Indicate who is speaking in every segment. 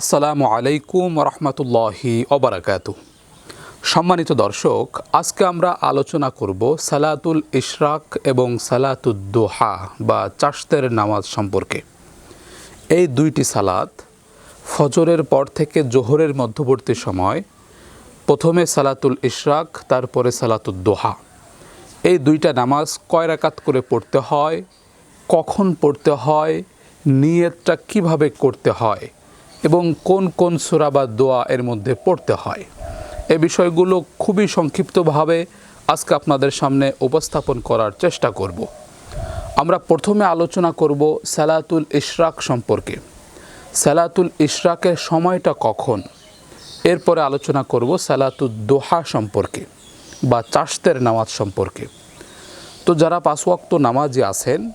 Speaker 1: আসসালামু আলাইকুম রহমতুল্লাহি অবরাকাত সম্মানিত দর্শক, আজকে আমরা আলোচনা করব সালাতুল ইশরাক এবং সালাতুদ্দোহা বা চাষতের নামাজ সম্পর্কে। এই দুইটি সালাত ফজরের পর থেকে জোহরের মধ্যবর্তী সময়, প্রথমে সালাতুল ইশরাক, তারপরে সালাতুদ্দোহা এই দুইটা নামাজ কয় রাকাত করে পড়তে হয়, কখন পড়তে হয়, নিয়তটা কীভাবে করতে হয় এবং কোন কোন সূরা বা দোয়া এর মধ্যে পড়তে হয়। এ বিষয়গুলো খুবই সংক্ষিপ্তভাবে আজকে আপনাদের সামনে উপস্থাপন করার চেষ্টা করব। আমরা প্রথমে আলোচনা করব সালাতুল ইশরাক সম্পর্কে। সালাতুল ইশরাকের সময়টা কখন? এরপরে আলোচনা করব সালাতুদ দোহা সম্পর্কে বা চাষতের নামাজ সম্পর্কে। তো যারা পাঁচ ওয়াক্ত নামাজি আছেন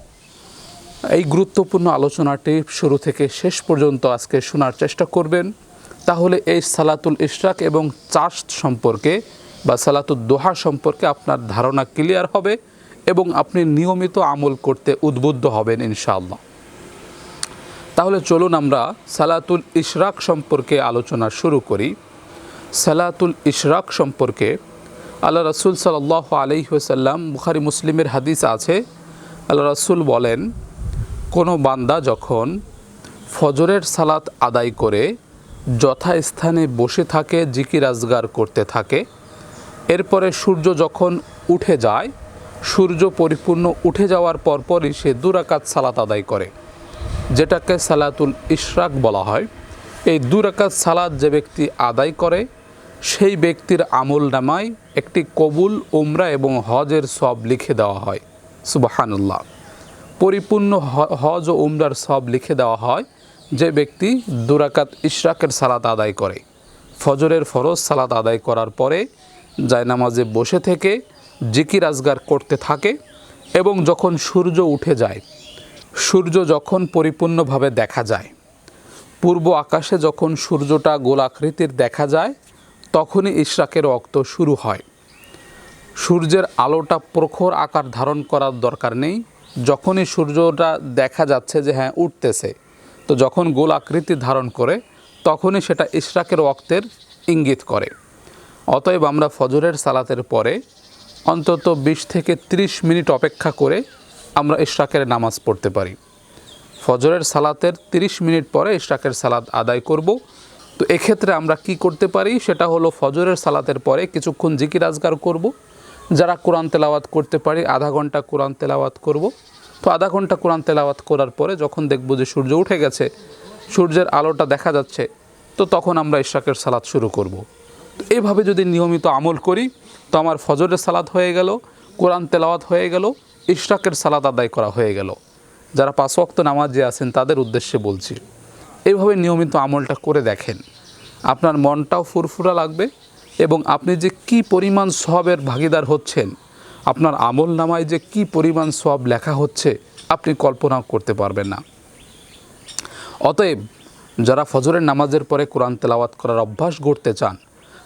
Speaker 1: এই গুরুত্বপূর্ণ আলোচনাটি শুরু থেকে শেষ পর্যন্ত আজকে শোনার চেষ্টা করবেন। তাহলে এই সালাতুল ইশরাক এবং চাষ সম্পর্কে বা সালাতুল দোহা সম্পর্কে আপনার ধারণা ক্লিয়ার হবে এবং আপনি নিয়মিত আমল করতে উদ্বুদ্ধ হবেন ইনশাআল্লাহ। তাহলে চলুন আমরা সালাতুল ইশরাক সম্পর্কে আলোচনা শুরু করি। সালাতুল ইশরাক সম্পর্কে আল্লাহ রসুল সাল্লাহ আলহিহসাল্লাম বুখারি, মুসলিমের হাদিস আছে। আল্লাহ রসুল বলেন কোনো বান্দা যখন ফজরের সালাত আদায় করে যথাস্থানে বসে থাকে, জিকির আজগার করতে থাকে, এরপরে সূর্য যখন উঠে যায়, সূর্য পরিপূর্ণ উঠে যাওয়ার পরপরই সে দুরাকাত সালাত আদায় করে, যেটাকে সালাতুল ইশরাক বলা হয়। এই দুরাকাত সালাত যে ব্যক্তি আদায় করে, সেই ব্যক্তির আমল নামায় একটি কবুল, উমরা এবং হজের সব লিখে দেওয়া হয়। সুবাহানুল্লাহ। পরিপূর্ণ হজ ও উমরার সব লিখে দেওয়া হয়, যে ব্যক্তি দুরাকাত ইশরাকের সালাত আদায় করে। ফজরের ফরজ সালাত আদায় করার পরে জায়নামাজে বসে থেকে জিকির আজগার করতে থাকে এবং যখন সূর্য উঠে যায়, সূর্য যখন পরিপূর্ণভাবে দেখা যায়, পূর্ব আকাশে যখন সূর্যটা গোলাকৃতির দেখা যায়, তখনই ইশরাকের রক্ত শুরু হয়। সূর্যের আলোটা প্রখর আকার ধারণ করার দরকার নেই যখনই সূর্যটা দেখা যাচ্ছে যে হ্যাঁ উঠতেছে, তো যখন গোল আকৃতি ধারণ করে, তখনই সেটা ইশরাকের ওক্তের ইঙ্গিত করে। অতএব আমরা ফজরের সালাতের পরে অন্তত বিশ থেকে ৩০ মিনিট অপেক্ষা করে আমরা ইশরাকের নামাজ পড়তে পারি। ফজরের সালাতের 30 মিনিট পরে ইশরাকের সালাত আদায় করব। তো এক্ষেত্রে আমরা কি করতে পারি? সেটা হলো ফজরের সালাতের পরে কিছুক্ষণ জিকির আজগার করব। যারা কোরআন তেলাওয়াত করতে পারি, আধা ঘণ্টা কোরআন তেলাওয়াত করব। তো আধা ঘণ্টা কোরআন তেলাওয়াত করার পরে যখন দেখব যে সূর্য উঠে গেছে, সূর্যের আলোটা দেখা যাচ্ছে, তো তখন আমরা ইশরাকের সালাত শুরু করব। তো এইভাবে যদি নিয়মিত আমল করি, তো আমার ফজরের সালাদ হয়ে গেল, কোরআন তেলাওয়াত হয়ে গেল, ইশরাকের সালাদ আদায় করা হয়ে গেল। যারা পাঁচ ওয়াক্ত নামাজে আছেন, তাদের উদ্দেশ্যে বলছি এইভাবে নিয়মিত আমলটা করে দেখেন। আপনার মনটাও ফুরফুরা লাগবে এবং আপনি যে কি পরিমাণ সবের ভাগিদার হচ্ছেন, আপনার আমল নামায় যে কি পরিমাণ সব লেখা হচ্ছে, আপনি কল্পনাও করতে পারবেন না। অতএব, যারা ফজরের নামাজের পরে কোরআন তেলাওয়াত করার অভ্যাস গড়তে চান,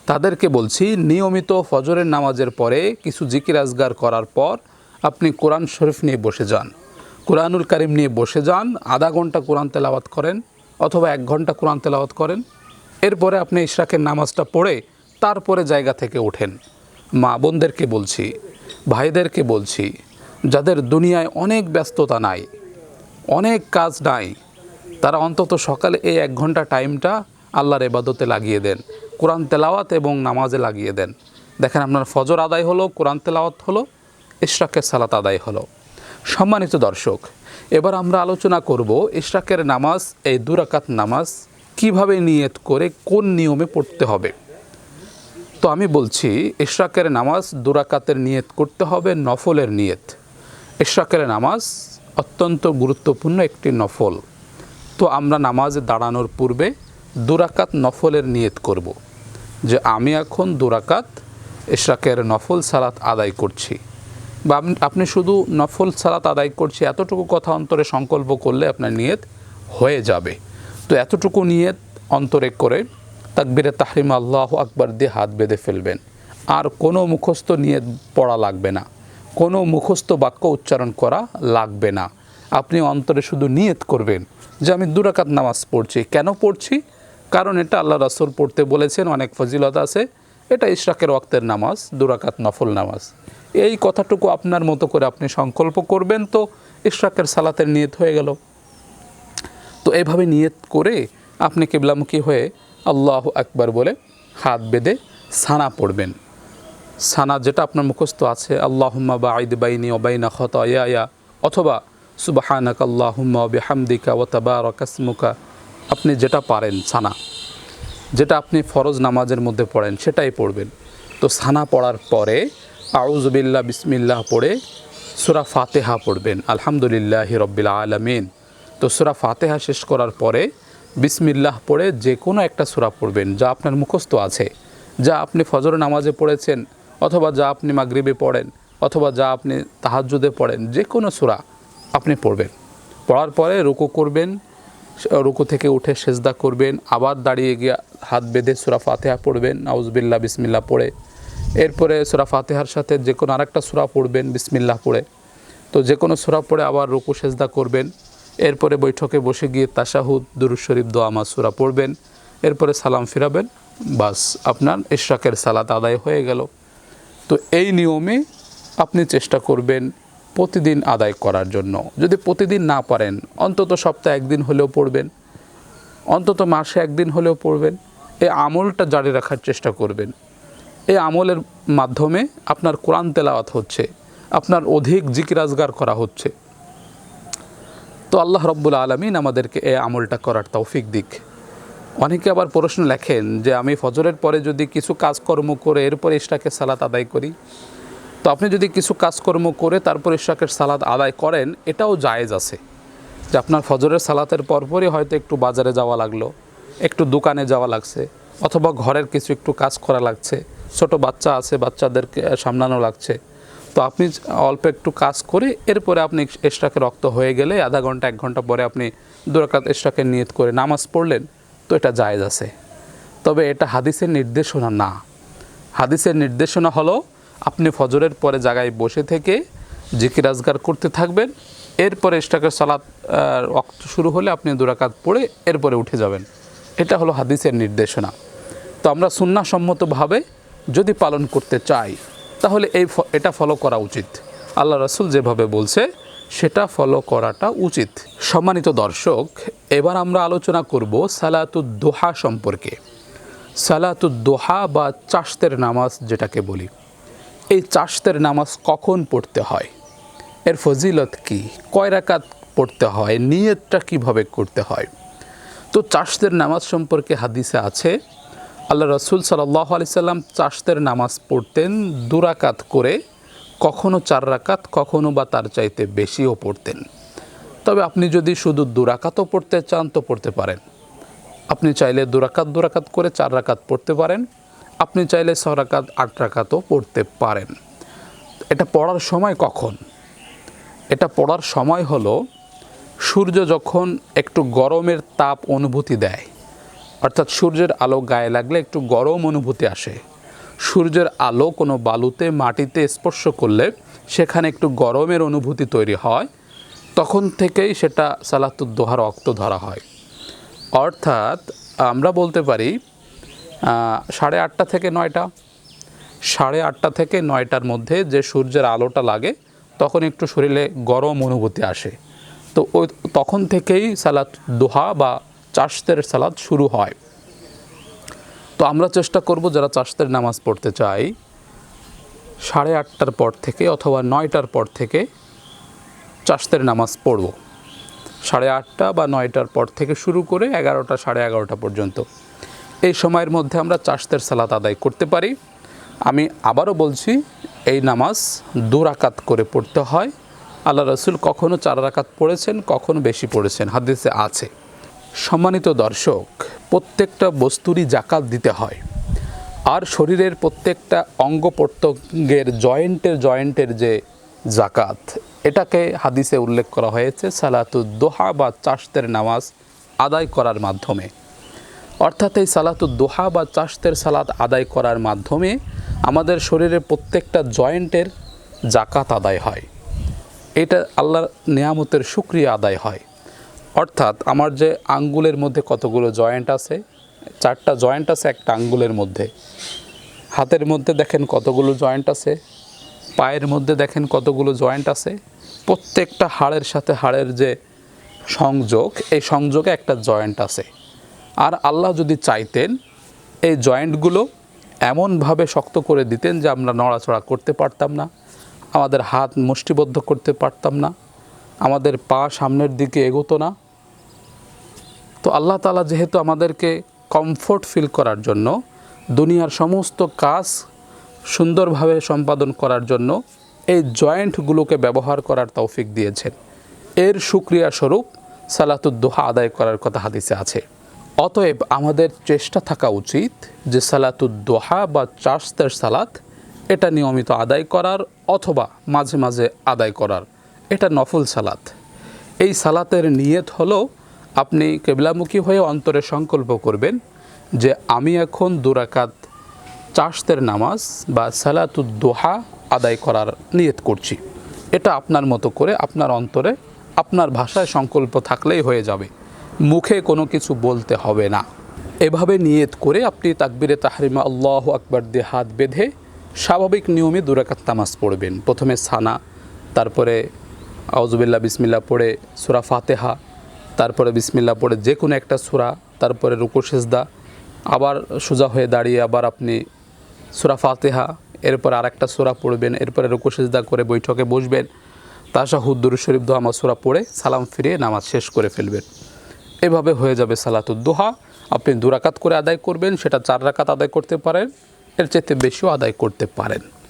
Speaker 1: তাদেরকে বলছি, নিয়মিত ফজরের নামাজের পরে কিছু জিকির আজগার করার পর আপনি কোরআন শরীফ নিয়ে বসে যান। কোরআনুল কারিম নিয়ে বসে যান, আধা ঘণ্টা কোরআন তেলাওয়াত করেন অথবা এক ঘণ্টা কোরআন তেলাওয়াত করেন। এরপরে আপনি ইশরাকের নামাজটা পড়ে তারপরে জায়গা থেকে ওঠেন। মা বোনদেরকে বলছি, ভাইদেরকে বলছি, যাদের দুনিয়ায় অনেক ব্যস্ততা নাই, অনেক কাজ নাই, তারা অন্তত সকালে এই এক ঘণ্টা টাইমটা আল্লাহর এবাদতে লাগিয়ে দেন। কোরআন তেলাওয়াত এবং নামাজে লাগিয়ে দেন। দেখেন আপনার ফজর আদায় হলো, কোরআন তেলাওয়াত হলো, ইশরাকের সালাত আদায় হলো। সম্মানিত দর্শক, এবার আমরা আলোচনা করব ইশরাকের নামাজ, এই দুরাকাত নামাজ কীভাবে নিয়ত করে, কোন নিয়মে পড়তে হবে। তো আমি বলছি ইশরাকের নামাজ দুরাকাতের নিয়ত করতে হবে, নফলের নিয়ত। ইশরাকের নামাজ অত্যন্ত গুরুত্বপূর্ণ একটি নফল। তো আমরা নামাজে দাঁড়ানোর পূর্বে দুরাকাত নফলের নিয়ত করব। যে আমি এখন দুরাকাত ইশরাকের নফল সালাত আদায় করছি। বা আপনি- আপনি শুধু নফল সালাত আদায় করছি, এতটুকু কথা অন্তরে সংকল্প করলে আপনার নিয়ত হয়ে যাবে। তো এতটুকু নিয়ত অন্তরে করে তাকবিরে তাহরিম আল্লাহ আকবার দিয়ে হাত বেঁধে ফেলবেন। আর কোনো মুখস্থ নিয়ে পড়া লাগবে না। কোনো মুখস্থ বাক্য উচ্চারণ করা লাগবে না। আপনি অন্তরে শুধু নিয়ত করবেন যে আমি দুরাকাত নামাজ পড়ছি। কেন পড়ছি? কারণ এটা আল্লাহ রাসুল পড়তে বলেছেন, অনেক ফজিলত আছে। এটা ইশরাকের ওয়াক্তের নামাজ দুরাকাত নফল নামাজ। এই কথাটুকু আপনার মতো করে আপনি সংকল্প করবেন তো ইশরাকের সালাতের নিয়ত হয়ে গেল। তো এভাবে নিয়ত করে আপনি কেবলামুখী হয়ে আল্লাহ আকবার বলে হাত বেঁধে সানা পড়বেন। সানা যেটা আপনার মুখস্থ আছে, আল্লাহুম্মা বা আইদ বাইনি ওবাইনা খত ইয়া অথবা সুবাহানাক আল্লাহুম্মা বিহামদিকা ও তাবারকাসমুকা আপনি যেটা পারেন সানা। যেটা আপনি ফরজ নামাজের মধ্যে পড়েন, সেটাই পড়বেন। তো সানা পড়ার পরে আউজবিল্লা বিসমিল্লাহ পড়ে সুরা ফাতেহা পড়বেন। আলহামদুলিল্লাহ রব্বিল আলমিন। তো সুরা ফাতেহা শেষ করার পরে বিসমিল্লাহ পড়ে যে কোনো একটা সুরা পড়বেন, যা আপনার মুখস্থ আছে। যা আপনি ফজর নামাজে পড়েছেন, অথবা যা আপনি মাগরিবে পড়েন, অথবা যা আপনি তাহাজ্জুদে পড়েন, যে কোনো সুরা আপনি পড়বেন। পড়ার পরে রুকু করবেন, রুকু থেকে উঠে সেজদা করবেন, আবার দাঁড়িয়ে গিয়ে হাত বেঁধে সুরা ফাতেহা পড়বেন নাউজবিল্লা বিসমিল্লা পড়ে। এরপরে সুরা ফাতেহার সাথে যে কোনো আরেকটা সুরা পড়বেন, বিসমিল্লাহ পড়ে। তো যে কোনো সুরা পড়ে আবার রুকু, সেজদা করবেন। এরপরে বৈঠকে বসে গিয়ে তাশাহুদ দুরুজ শরীফ দোয়ামা সুরা পড়বেন। এরপরে সালাম ফিরাবেন। বাস আপনার ইশরাকের সালাত আদায় হয়ে গেল। তো এই নিয়মে আপনি চেষ্টা করবেন প্রতিদিন আদায় করার জন্য। যদি প্রতিদিন না পারেন, অন্তত সপ্তাহে একদিন হলেও পড়বেন। অন্তত মাসে একদিন হলেও পড়বেন। এই আমলটা জারি রাখার চেষ্টা করবেন। এই আমলের মাধ্যমে আপনার কোরআন তেলাওয়াত হচ্ছে। আপনার অধিক জিকিরাজগার করা হচ্ছে। তো আল্লাহ রব্বুল আলমিন আমাদেরকে এই আমলটা করার তৌফিক দিক। অনেকে আবার প্রশ্ন লেখেন যে, আমি ফজরের পরে যদি কিছু কাজকর্ম করে এরপরে ইশরাকে সালাত আদায় করি? তো আপনি যদি কিছু কাজকর্ম করে তারপর ইশরাকের সালাত আদায় করেন, এটাও জায়েজ আছে। যে আপনার ফজরের সালাতের পরপরই হয়তো একটু বাজারে যাওয়া লাগল, একটু দোকানে যাওয়া লাগছে, অথবা ঘরের কিছু একটু কাজ করা লাগছে, ছোট বাচ্চা আছে, বাচ্চাদেরকে সামলানো লাগছে। তো আপনি অল্প একটু কাজ করে এরপরে আপনি এক্সট্রাকে রক্ত হয়ে গেলে আধা ঘণ্টা, এক ঘণ্টা পরে আপনি দুরাকাত এক্সট্রাকে নিয়ত করে নামাজ পড়লেন, তো এটা জায়েজ আছে। তবে এটা হাদিসের নির্দেশনা না। হাদিসের নির্দেশনা হলো আপনি ফজরের পরে জায়গায় বসে থেকে জিকির আজগার করতে থাকবেন, এরপরে এক্সট্রাকের সালাত রক্ত শুরু হলে আপনি দুরাকাত পড়ে এরপরে উঠে যাবেন। এটা হলো হাদিসের নির্দেশনা। তো আমরা সুন্নাসম্মতভাবে যদি পালন করতে চাই তাহলে এই এটা ফলো করা উচিত। আল্লাহ রসুল যেভাবে বলছে, সেটা ফলো করাটা উচিত। সম্মানিত দর্শক, এবার আমরা আলোচনা করব সালাতুদ্দোহা সম্পর্কে। সালাতুদ্দোহা বা চাষতের নামাজ যেটাকে বলি। এই চাষতের নামাজ কখন পড়তে হয়? এর ফজিলত কি? কয় রাকাত পড়তে হয়? নিয়তটা কীভাবে করতে হয়? তো চাষদের নামাজ সম্পর্কে হাদিসে আছে আল্লাহ রসুল সাল্লাহ আলি সাল্লাম চাষদের নামাজ পড়তেন দুরাকাত করে, কখনো চার রাকাত, কখনো বা তার চাইতে বেশিও পড়তেন। তবে আপনি যদি শুধু দুরাকাতও পড়তে চান তো পড়তে পারেন। আপনি চাইলে দুরাকাত দুরাকাত করে চার রাকাত পড়তে পারেন। আপনি চাইলে ছ রাকাত, আট রাকাতও পড়তে পারেন। এটা পড়ার সময় কখন? এটা পড়ার সময় হলো সূর্য যখন একটু গরমের তাপ অনুভূতি দেয় অর্থাৎ সূর্যের আলো গায়ে লাগলে একটু গরম অনুভূতি আসে। সূর্যের আলো কোনো বালুতে, মাটিতে স্পর্শ করলে সেখানে একটু গরমের অনুভূতি তৈরি হয়। তখন থেকেই সেটা সালাতুদ্দোহার রক্ত ধরা হয়। অর্থাৎ আমরা বলতে পারি সাড়ে আটটা থেকে নয়টা। সাড়ে আটটা থেকে নয়টার মধ্যে যে সূর্যের আলোটা লাগে, তখন একটু শরীরে গরম অনুভূতি আসে। তো ওই তখন থেকেই সালাত দোহা বা চাষতের সালাদ শুরু হয়। তো আমরা চেষ্টা করব যারা চাষতের নামাজ পড়তে চাই সাড়ে আটটার পর থেকে অথবা নয়টার পর থেকে চাষতের নামাজ পড়ব। সাড়ে আটটা বা নয়টার পর থেকে শুরু করে এগারোটা, সাড়ে এগারোটা পর্যন্ত। এই সময়ের মধ্যে আমরা চাষতের সালাত আদায় করতে পারি। আমি আবারও বলছি, এই নামাজ দু রাকাত করে পড়তে হয়। আল্লাহ রসুল কখনও চার রাকাত পড়েছেন কখনও বেশি পড়েছেন। হাদিসে আছে। সম্মানিত দর্শক, প্রত্যেকটা বস্তুরই জাকাত দিতে হয়। আর শরীরের প্রত্যেকটা অঙ্গ প্রত্যঙ্গের জয়েন্টের জয়েন্টের যে জাকাত, এটাকে হাদিসে উল্লেখ করা হয়েছে, সালাতু দোহা বা চাষতের নামাজ আদায় করার মাধ্যমে। অর্থাৎ এই সালাতু দোহা বা চাষতের সালাত আদায় করার মাধ্যমে আমাদের শরীরের প্রত্যেকটা জয়েন্টের জাকাত আদায় হয়। এটা আল্লাহর নিয়ামতের সুক্রিয়া আদায় হয়। অর্থাৎ আমার যে আঙ্গুলের মধ্যে কতগুলো জয়েন্ট আছে, চারটা জয়েন্ট আছে, একটা আঙ্গুলের মধ্যে। হাতের মধ্যে দেখেন কতগুলো জয়েন্ট আছে, পায়ের মধ্যে দেখেন কতগুলো জয়েন্ট আছে। প্রত্যেকটা হাড়ের সাথে হাড়ের যে সংযোগ, এই সংযোগে একটা জয়েন্ট আছে। আর আল্লাহ যদি চাইতেন, এই জয়েন্টগুলো এমনভাবে শক্ত করে দিতেন যে আমরা নড়াচড়া করতে পারতাম না, আমাদের হাত মুষ্টিবদ্ধ করতে পারতাম না আমাদের পা সামনের দিকে এগোতো না। তো আল্লাহ তালা যেহেতু আমাদেরকে কমফোর্ট ফিল করার জন্য, দুনিয়ার সমস্ত কাজ সুন্দরভাবে সম্পাদন করার জন্য এই জয়েন্টগুলোকে ব্যবহার করার তৌফিক দিয়েছেন। এর সুক্রিয়া স্বরূপ সালাতুদ্দোহা আদায় করার কথা হাদিসে আছে। অতএব আমাদের চেষ্টা থাকা উচিত যে সালাতুদ্দোহা বা চাষতের সালাত এটা নিয়মিত আদায় করার অথবা মাঝে মাঝে আদায় করার। এটা নফল সালাত। এই সালাতের নিয়ত হলো আপনি কেবলামুখী হয়ে অন্তরে সংকল্প করবেন যে আমি এখন দুরাকাত চাষতের নামাজ বা সালাতুদ্দোহা আদায় করার নিয়ত করছি। এটা আপনার মতো করে আপনার অন্তরে আপনার ভাষায় সংকল্প থাকলেই হয়ে যাবে। মুখে কোনো কিছু বলতে হবে না। এভাবে নিয়ত করে আপনি তাকবিরে তাহরিমা আল্লাহ আকবর দিয়ে হাত বেঁধে স্বাভাবিক নিয়মে দুরাকাত নামাজ পড়বেন। প্রথমে সানা, তারপরে আউজুবিল্লা বিসমিল্লা পড়ে সুরা ফাতেহা, তারপরে বিসমিল্লা পড়ে যে কোনো একটা সুরা, তারপরে রুকু সেজদা, আবার সোজা হয়ে দাঁড়িয়ে আবার আপনি সুরা ফাতেহা, এরপর আর একটা সুরা পড়বেন, এরপরে রুকু সেজদা করে বৈঠকে বসবেন। তাশাহুদ্দুর শরীফ দোয়া মাসুরা পড়ে সালাম ফিরিয়ে নামাজ শেষ করে ফেলবেন। এভাবে হয়ে যাবে সালাতুদ্দোহা আপনি দুরাকাত করে আদায় করবেন, সেটা চার রাকাত আদায় করতে পারেন, এর চেয়ে বেশিও আদায় করতে পারেন।